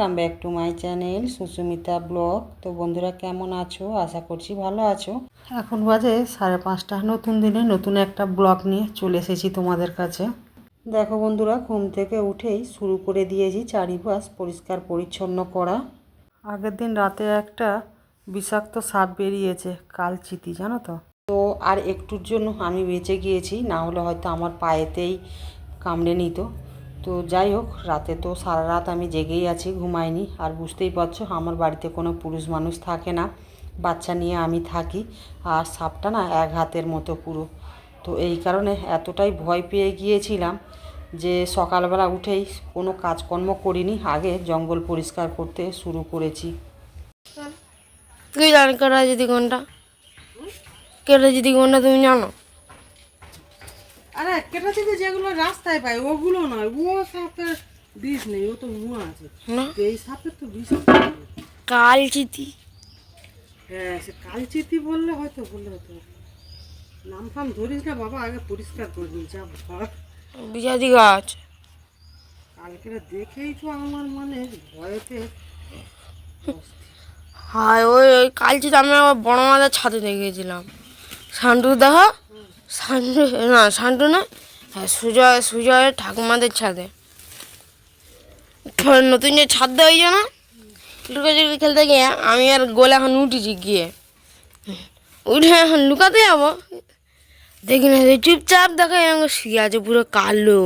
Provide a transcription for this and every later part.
Welcome back to my channel Susmita blog তো বন্ধুরা, কেমন আছো? আশা করছি ভালো আছো। এখন বাজে সাড়ে পাঁচটা। নতুন দিনে নতুন একটা ব্লগ নিয়ে চলে এসেছি তোমাদের কাছে। দেখো বন্ধুরা, ঘুম থেকে উঠেই শুরু করে দিয়েছি চারিপাশ পরিষ্কার পরিচ্ছন্ন করা। আগের দিন রাতে একটা বিষাক্ত সাপ বেরিয়েছে, কালচিতি, জানো তো? তো আর একটুর জন্য আমি বেঁচে গিয়েছি, না হলে হয়তো আমার পায়েতেই কামড়ে নিত। তো যাই হোক, রাতে তো সারা রাত আমি জেগেই আছি, ঘুমাইনি। আর বুঝতেই পারছ, আমার বাড়িতে কোনো পুরুষ মানুষ থাকে না। বাচ্চা নিয়ে আমি থাকি, আর সাপটা না এক হাতের মতো পুরো। তো এই কারণে এতটাই ভয় পেয়ে গিয়েছিলাম যে সকালবেলা উঠেই কোনো কাজকর্ম করিনি, আগে জঙ্গল পরিষ্কার করতে শুরু করেছি। তুই জানি কেটা যদি কোনটা? কেটা যদি কোনটা তুমি জানো? আরে কেটা থেকে যেগুলো রাস্তায় পাই ওগুলো নয়। ও সাপের বিষ নেই ও তো মুয়া আছে। এই সাপের তো বিষ আছে। কাল চিতি হ্যাঁ সে কালচিতি বললে হয়তো বললে হতো নাম ফাম ধরিস না বাবা আগে পরিষ্কার করে দিই যা বিজাতি গাছ। কালকে দেখেই তো আমার মানে ভয়েতে হায় ওই ওই কাল চিতি আমি আবার বড় মাথার ছাদে দেখেছিলাম। সান্টু দেখো? সান্টু না সান্টু না হ্যাঁ সুজয়, সুজয়ের ঠাকুমাদের ছাদে। নতুন যে ছাদ দেওয়া হয়েছে না, লুকাচুরি খেলতে গিয়ে আমি আর গোলে এখন উঠেছি গিয়ে। উঠে এখন লুকাতে যাব। দেখি না, যে চুপচাপ দেখো, এরকম শুয়ে আছে, পুরো কালো।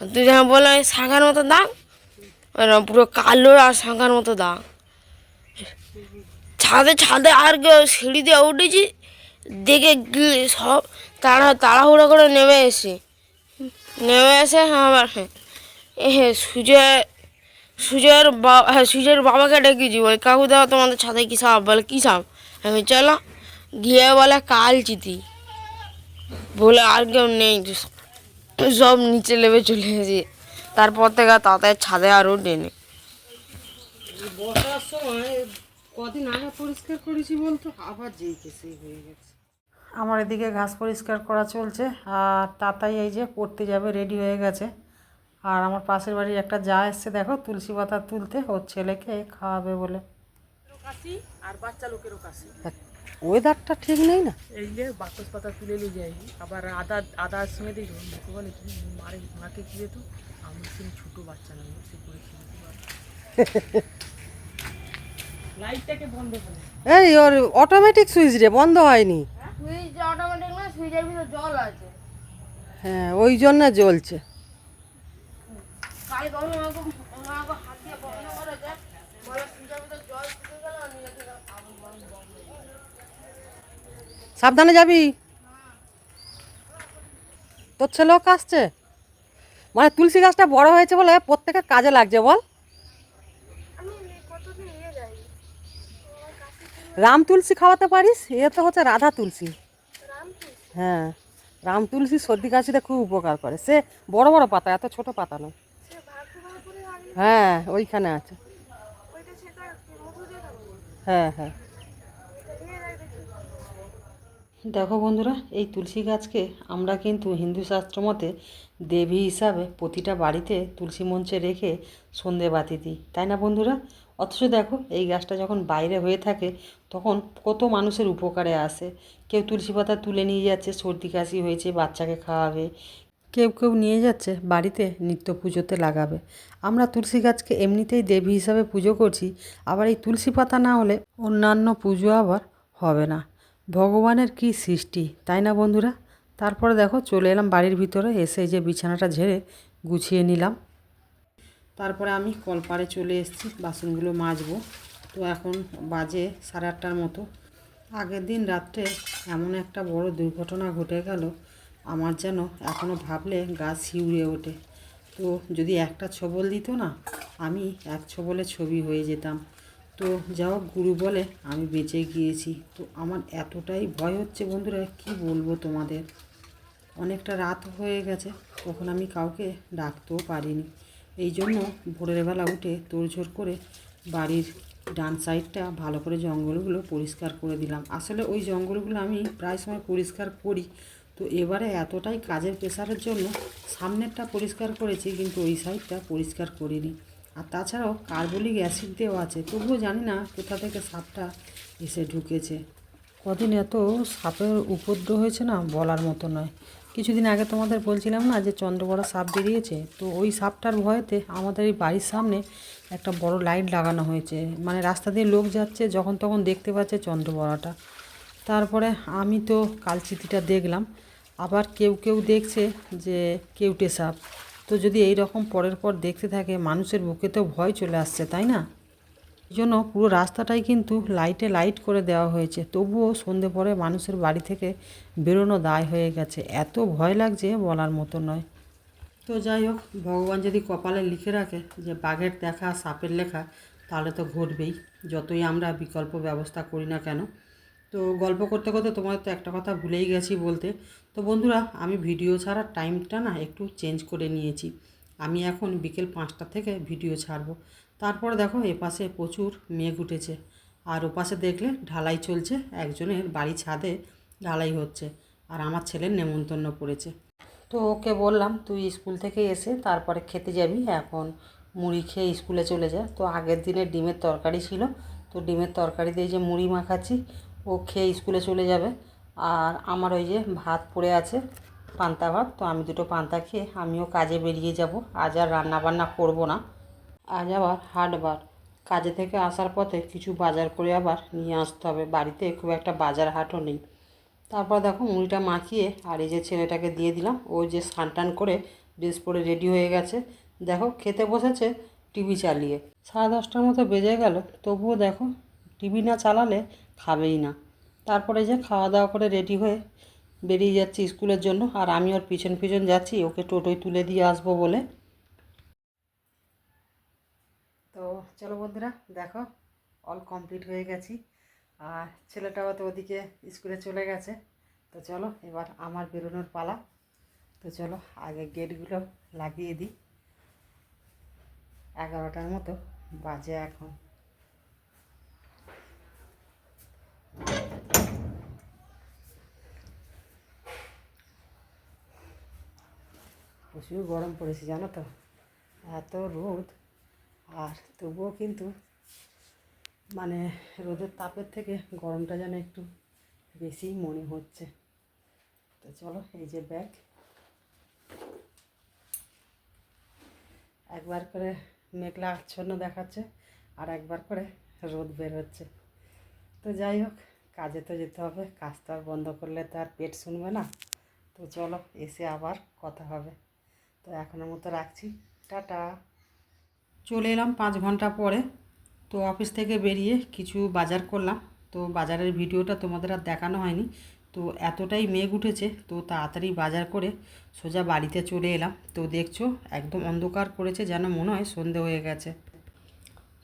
তুই যখন বললাম শাঁখার মতো দাগ এরকম পুরো কালো আর শাঁখার মতো দাগ ছাদে ছাদে আর সিঁড়ি দিয়ে উঠেছি দেখে সব তাড়া তাড়াহুড়ো করে নেমে এসে। নেমে এসে আবার হ্যাঁ সুজয় সুজয়ের বাবা হ্যাঁ সুজয়ের বাবাকে ডেকেছি বলে, কাকু দাও, তোমাদের ছাদে কী সাপ? বলে, কী সাপ? আমি চলো। গিয়ে বলে, কাল চিতি। বলে, আর কেউ নেই। সব নিচে নেমে চলে এসেছি তারপর থেকে তাদের ছাদে আরও ডেনে বসার সময় কদিন আগে পরিষ্কার করেছি বলতো? আবার যেই কে সেই হয়ে গেছে। আমার এদিকে ঘাস পরিষ্কার করা চলছে আর তাতাই এই যে পড়তে যাবে রেডি হয়ে গেছে। আর আমার পাশের বাড়ির একটা যা এসছে দেখো তুলসী পাতা তুলতে ওর ছেলেকে খাওয়াবে বলে। আর বাচ্চা লোকেরও কাশি ওয়েদারটা ঠিক নেই না? এই যে বাকস পাতা তুলে নিয়ে যাই আবার আদা আদার সঙ্গে দিই মুখে বলে কি মারে মাকে কি যেত আমি সেই ছোটো বাচ্চা না সে করে লাইটটাকে বন্ধ করে এই ওর অটোমেটিক সুইচ রে বন্ধ হয়নি। সুইচ অটোমেটিক না সুইচের ভিতর জল আছে। হ্যাঁ ওই জন্য জ্বলছে। কালকে আমি আমাকে আমাকে হাত দিয়ে বন্ধ করেছে বলে সুইচের ভিতর জল ঢুকে গেল আর নিজে থেকে আগুন বন্ধ বন্ধ গেল। সাবধানে যাবি? তোর ছেলেও কাশছে? মানে তুলসী গাছটা বড় হয়েছে বলে প্রত্যেকের কাজে লাগছে বল। রাম তুলসী খাওয়াতে পারিস? এ তো হচ্ছে রাধা তুলসী। হ্যাঁ রাম তুলসী সর্দি কাশিতে খুব উপকার করে। সে বড় বড় পাতা, এত ছোট পাতা নয়। হ্যাঁ ওইখানে আছে। হ্যাঁ হ্যাঁ। দেখো বন্ধুরা, এই তুলসী গাছকে আমরা কিন্তু হিন্দু শাস্ত্র মতে দেবী হিসাবে প্রতিটা বাড়িতে তুলসী মঞ্চে রেখে সন্ধে বাতি দিই। তাই না বন্ধুরা? অথচ দেখো, এই গাছটা যখন বাইরে হয়ে থাকে, তখন কত মানুষের উপকারে আসে। কেউ তুলসী পাতা তুলে নিয়ে যাচ্ছে, সর্দি কাশি হয়েছে, বাচ্চাকে খাওয়াবে। কেউ কেউ নিয়ে যাচ্ছে, বাড়িতে নিত্য পুজোতে লাগাবে। আমরা তুলসী গাছকে এমনিতেই দেবী হিসাবে পুজো করছি, আবার এই তুলসী পাতা না হলে অন্যান্য পুজো আবার হবে না। ভগবানের কি সৃষ্টি, তাই না বন্ধুরা? তারপরে দেখো, চলে এলাম বাড়ির ভিতরে, এসে যে বিছানাটা ঝেড়ে গুছিয়ে নিলাম। তারপরে আমি কলপারে চলে এসেছি, বাসনগুলো মাজবো। তো এখন বাজে সাড়ে আটটার মতো। আগের দিন রাত্রে এমন একটা বড় দুর্ঘটনা ঘটে গেল, আমার যেন এখনও ভাবলে গা শিউরে ওঠে। তো যদি একটা ছবল দিত না, আমি এক ছবলে ছবি হয়ে যেতাম। তো যা হোক, গুরু বলে আমি বেঁচে গিয়েছি। তো আমার এতটাই ভয় হচ্ছে বন্ধুরা, কি বলব তোমাদের? অনেকটা রাত হয়ে গেছে, তখন আমি কাউকে ডাকতেও পারিনি। এই জন্য ভোরের বেলা উঠে তোড়ঝোড় করে বাড়ির ডান সাইডটা ভালো করে জঙ্গলগুলো পরিষ্কার করে দিলাম। আসলে ওই জঙ্গলগুলো আমি প্রায় সময় পরিষ্কার করি। তো এবারে এতটাই কাজের প্রেশারের জন্য সামনেরটা পরিষ্কার করেছি কিন্তু ওই সাইডটা পরিষ্কার করিনি। আর তাছাড়াও কার্বলিক অ্যাসিড দেওয়া আছে, তবুও জানি না কোথা থেকে সাপটা এসে ঢুকেছে। কদিন এত সাপের উপদ্রব হয়েছে না বলার মতো নয়। কিছুদিন আগে তোমাদের বলছিলাম না যে চন্দ্রবড়া সাপ বেরিয়েছে? তো ওই সাপটার ভয়েতে আমাদের এই বাড়ির সামনে একটা বড় লাইট লাগানো হয়েছে। মানে রাস্তা দিয়ে লোক যাচ্ছে, যখন তখন দেখতে পাচ্ছে চন্দ্রবড়াটা। তারপরে আমি তো কালচিতিটা দেখলাম। আবার কেউ কেউ দেখছে যে কেউটে সাপ। তো যদি এই রকম পরের পর দেখতে থাকে, মানুষের বুকে তো ভয় চলে আসছে, তাই না? এই জন্য পুরো রাস্তাটাই কিন্তু লাইটে লাইট করে দেওয়া হয়েছে। তবুও সন্ধে পরে মানুষের বাড়ি থেকে বেরোনো দায় হয়ে গেছে। এত ভয় লাগছে বলার মতো নয়। তো যাই হোক, ভগবান যদি কপালে লিখে রাখে যে বাঘের দেখা, সাপের লেখা, তাহলে তো ঘটবেই। যতই আমরা বিকল্প ব্যবস্থা করি না কেন। তো গল্প করতে করতে তোমাদের তো একটা কথা ভুলেই গেছি বলতে। তো বন্ধুরা, আমি ভিডিও ছাড়ার টাইমটা না একটু চেঞ্জ করে নিয়েছি। আমি এখন বিকেল পাঁচটা থেকে ভিডিও ছাড়বো। তারপরে দেখো এপাশে প্রচুর মেঘ উঠেছে। আর ওপাশে দেখলে ঢালাই চলছে, একজনের বাড়ি ছাদে ঢালাই হচ্ছে আর আমার ছেলের নেমন্তন্ন পড়েছে। তো ওকে বললাম, তুই স্কুল থেকে এসে তারপরে খেতে যাবি, এখন মুড়ি খেয়ে স্কুলে চলে যা। তো আগের দিনের ডিমের তরকারি ছিল, তো ডিমের তরকারি দিয়ে যে মুড়ি মাখাচ্ছি, ও খেয়ে স্কুলে চলে যাবে। আর আমার ওই যে ভাত পড়ে আছে, পান্তা ভাত, তো আমি দুটো পান্তা খেয়ে আমিও কাজে বেরিয়ে যাব। আজ আর রান্না বান্না করব না। আজ আবার হাটবার কাজে থেকে আসার পথে কিছু বাজার করে আবার নিয়ে আসতে হবে। বাড়িতে খুব একটা বাজার হাটও নেই। তারপর দেখো মুড়িটা মাখিয়ে আর এই যে ছেলেটাকে দিয়ে দিলাম, ও যে স্নান টান করে ড্রেস পরে রেডি হয়ে গেছে। দেখো খেতে বসেছে টিভি চালিয়ে। সাড়ে দশটার মতো বেজে গেল, তবুও দেখো টিভি না চালালে খাবেই না। তারপরে যে খাওয়া দাওয়া করে রেডি হয়ে বেরিয়ে যাচ্ছি স্কুলের জন্য, আর আমি ওর পিছন পিছন যাচ্ছি, ওকে টোটোয় তুলে দিয়ে আসব বলে। তো চলো বন্ধুরা, দেখো অল কমপ্লিট হয়ে গেছি। আর ছেলেটাও তো ওদিকে স্কুলে চলে গেছে। তো চলো, এবার আমার বেরোনোর পালা। তো চলো, আগে গেটগুলো লাগিয়ে দিই। এগারোটার মতো বাজে এখন। প্রচুর গরম পড়েছে, জানো তো? এত রোদ। আর তবুও কিন্তু মানে রোদের তাপের থেকে গরমটা যেন একটু বেশিই মনে হচ্ছে। তো চলো, এই যে ব্যাগ একবার করে মেঘলা আচ্ছন্ন দেখাচ্ছে আর একবার করে রোদ বের হচ্ছে। তো যাই হোক, কাজে তো যেতে হবে, কাজ তো আর বন্ধ করলে তো আর পেট শুনবে না। তো চলো, এসে আবার কথা হবে। তো এখনের মতো রাখছি। টাটা। চলে এলাম পাঁচ ঘণ্টা পরে। তো অফিস থেকে বেরিয়ে কিছু বাজার করলাম। তো বাজারের ভিডিওটা তোমাদের আর দেখানো হয়নি। তো এতটাই মেঘ উঠেছে, তো তাড়াতাড়ি বাজার করে সোজা বাড়িতে চলে এলাম। তো দেখছ, একদম অন্ধকার করেছে যেন মনে হয় সন্ধে হয়ে গেছে।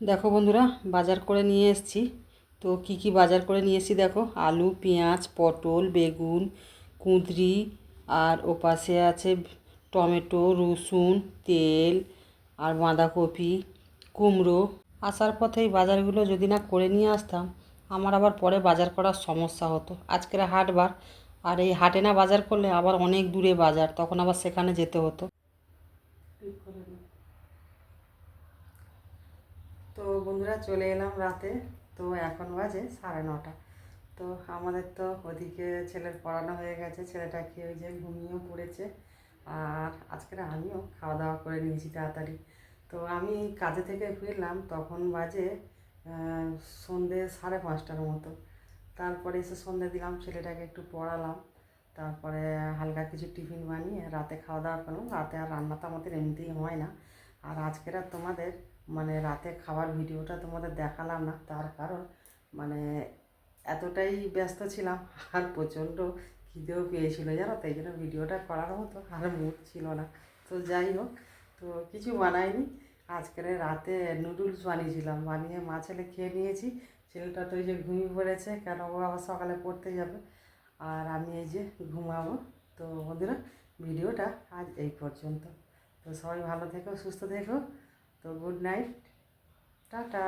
দেখো বন্ধুরা, বাজার করে নিয়ে এসেছি। তো কি কি বাজার করে নিয়ে এসেছি দেখো, আলু, পেঁয়াজ, পটল, বেগুন, কুঁদরি, আর ওপাশে আছে টমেটো, রসুন, তেল আর বাঁধাকপি, কুমড়ো আসার পথে এই বাজারগুলো যদি না করে নিয়ে আসতাম, আমার আবার পরে বাজার করার সমস্যা হতো। আজকের হাটবার আর এই হাটে না বাজার করলে আবার অনেক দূরে বাজার, তখন আবার সেখানে যেতে হতো। তো বন্ধুরা, চলে এলাম রাতে। তো এখন বাজে সাড়ে নটা। তো আমাদের তো ওদিকে ছেলের পড়ানো হয়ে গেছে। ছেলেটা খেয়ে ওই যে ঘুমিয়েও পড়েছে? আর আজকের আমিও খাওয়া দাওয়া করে নিয়েছি তাড়াতাড়ি। তো আমি কাজে থেকে ফিরলাম, তখন বাজে সন্ধে সাড়ে পাঁচটার মতো। তারপরে এসে সন্ধে দিলাম, ছেলেটাকে একটু পড়ালাম। তারপরে হালকা কিছু টিফিন বানিয়ে রাতে খাওয়া দাওয়া করলাম। রাতে আর রান্না তো আমাদের এমনিতেই হয় না। আর আজকের আর তোমাদের মানে রাতে খাবার ভিডিওটা তোমাদের দেখালাম না। তার কারণ মানে এতটাই ব্যস্ত ছিলাম, আর প্রচণ্ড খিদেও পেয়েছিল, জানো? তো এই জন্য ভিডিওটা করার মতো আর মুড ছিল না। তো যাই হোক, তো কিছু বানাইনি। আজকের রাতে নুডলস বানিয়েছিলাম। বানিয়ে মা ছেলে খেয়ে নিয়েছি। ছেলেটা তো এই যে ঘুমিয়ে পড়েছে, কেন ও আবার সকালে পড়তে যাবে? আর আমি এই যে ঘুমাবো। তো বন্ধুরা, ভিডিওটা আজ এই পর্যন্ত। তো সবাই ভালো থেকো, সুস্থ থেকো। তো গুড নাইট টাটা।